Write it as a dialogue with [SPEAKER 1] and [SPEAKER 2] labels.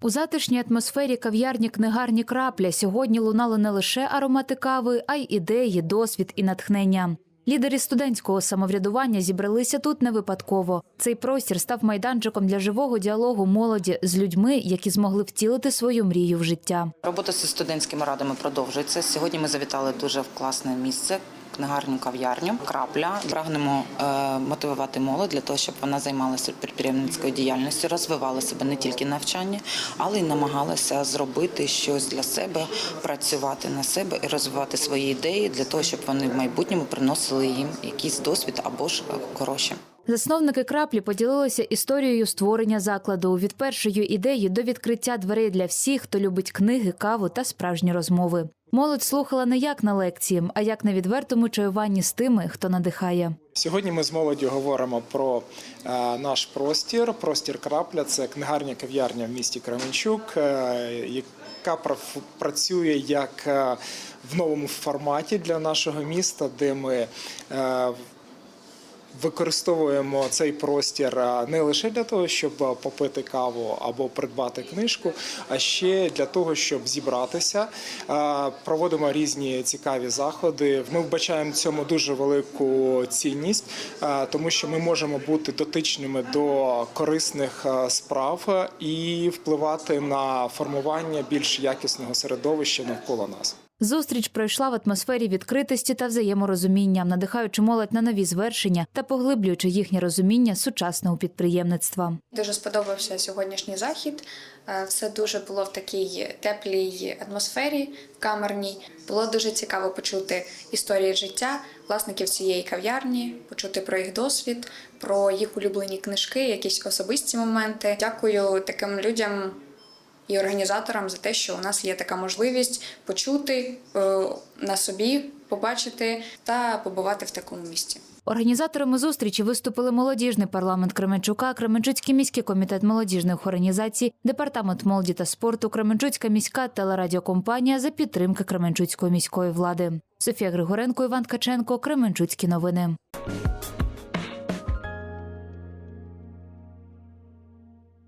[SPEAKER 1] У затишній атмосфері кав'ярні книгарні крапля сьогодні лунали не лише аромати кави, а й ідеї, досвід і натхнення. Лідери студентського самоврядування зібралися тут не випадково. Цей простір став майданчиком для живого діалогу молоді з людьми, які змогли втілити свою мрію в життя.
[SPEAKER 2] Робота зі студентськими радами продовжується. Сьогодні ми завітали дуже в класне місце. Книгарню кав'ярню крапля прагнемо е, мотивувати молодь для того, щоб вона займалася підприємницькою діяльністю, розвивала себе не тільки навчання, але й намагалася зробити щось для себе, працювати на себе і розвивати свої ідеї для того, щоб вони в майбутньому приносили їм якийсь досвід або ж гроші.
[SPEAKER 1] Засновники краплі поділилися історією створення закладу від першої ідеї до відкриття дверей для всіх, хто любить книги, каву та справжні розмови. Молодь слухала не як на лекції, а як на відвертому чаюванні з тими, хто надихає.
[SPEAKER 3] Сьогодні ми з молоддю говоримо про е, наш простір. Простір крапля це книгарня кав'ярня в місті Кременчук, е, яка працює як е, в новому форматі для нашого міста, де ми Використовуємо цей простір е, не лише для того, щоб е, попити каву або придбати книжку, а ще для того, щоб зібратися. Е, Проводимо різні цікаві заходи. Ми вбачаємо цьому дуже велику цінність, тому що ми можемо бути дотичними до корисних справ і впливати на формування більш якісного середовища навколо нас.
[SPEAKER 1] Зустріч пройшла в атмосфері відкритості та взаєморозуміння, надихаючи молодь на нові звершення та поглиблюючи їхнє розуміння сучасного підприємництва.
[SPEAKER 4] Дуже сподобався сьогоднішній захід. Е, Все дуже було в такій теплій атмосфері, камерній. Було дуже цікаво почути історії життя власників цієї кав'ярні, почути про їх досвід, про їх улюблені книжки, якісь особисті моменти. Дякую таким людям і організаторам за те, що у нас є така можливість почути е, на собі, побачити та побувати в такому місці.
[SPEAKER 1] Організаторами зустрічі виступили молодіжний парламент Кременчука, Кременчуцький міський комітет молодіжних організацій, департамент молоді та спорту, Кременчуцька міська телерадіокомпанія за підтримки Кременчуцької міської влади. Софія Григоренко, Іван Ткаченко, Кременчуцькі новини.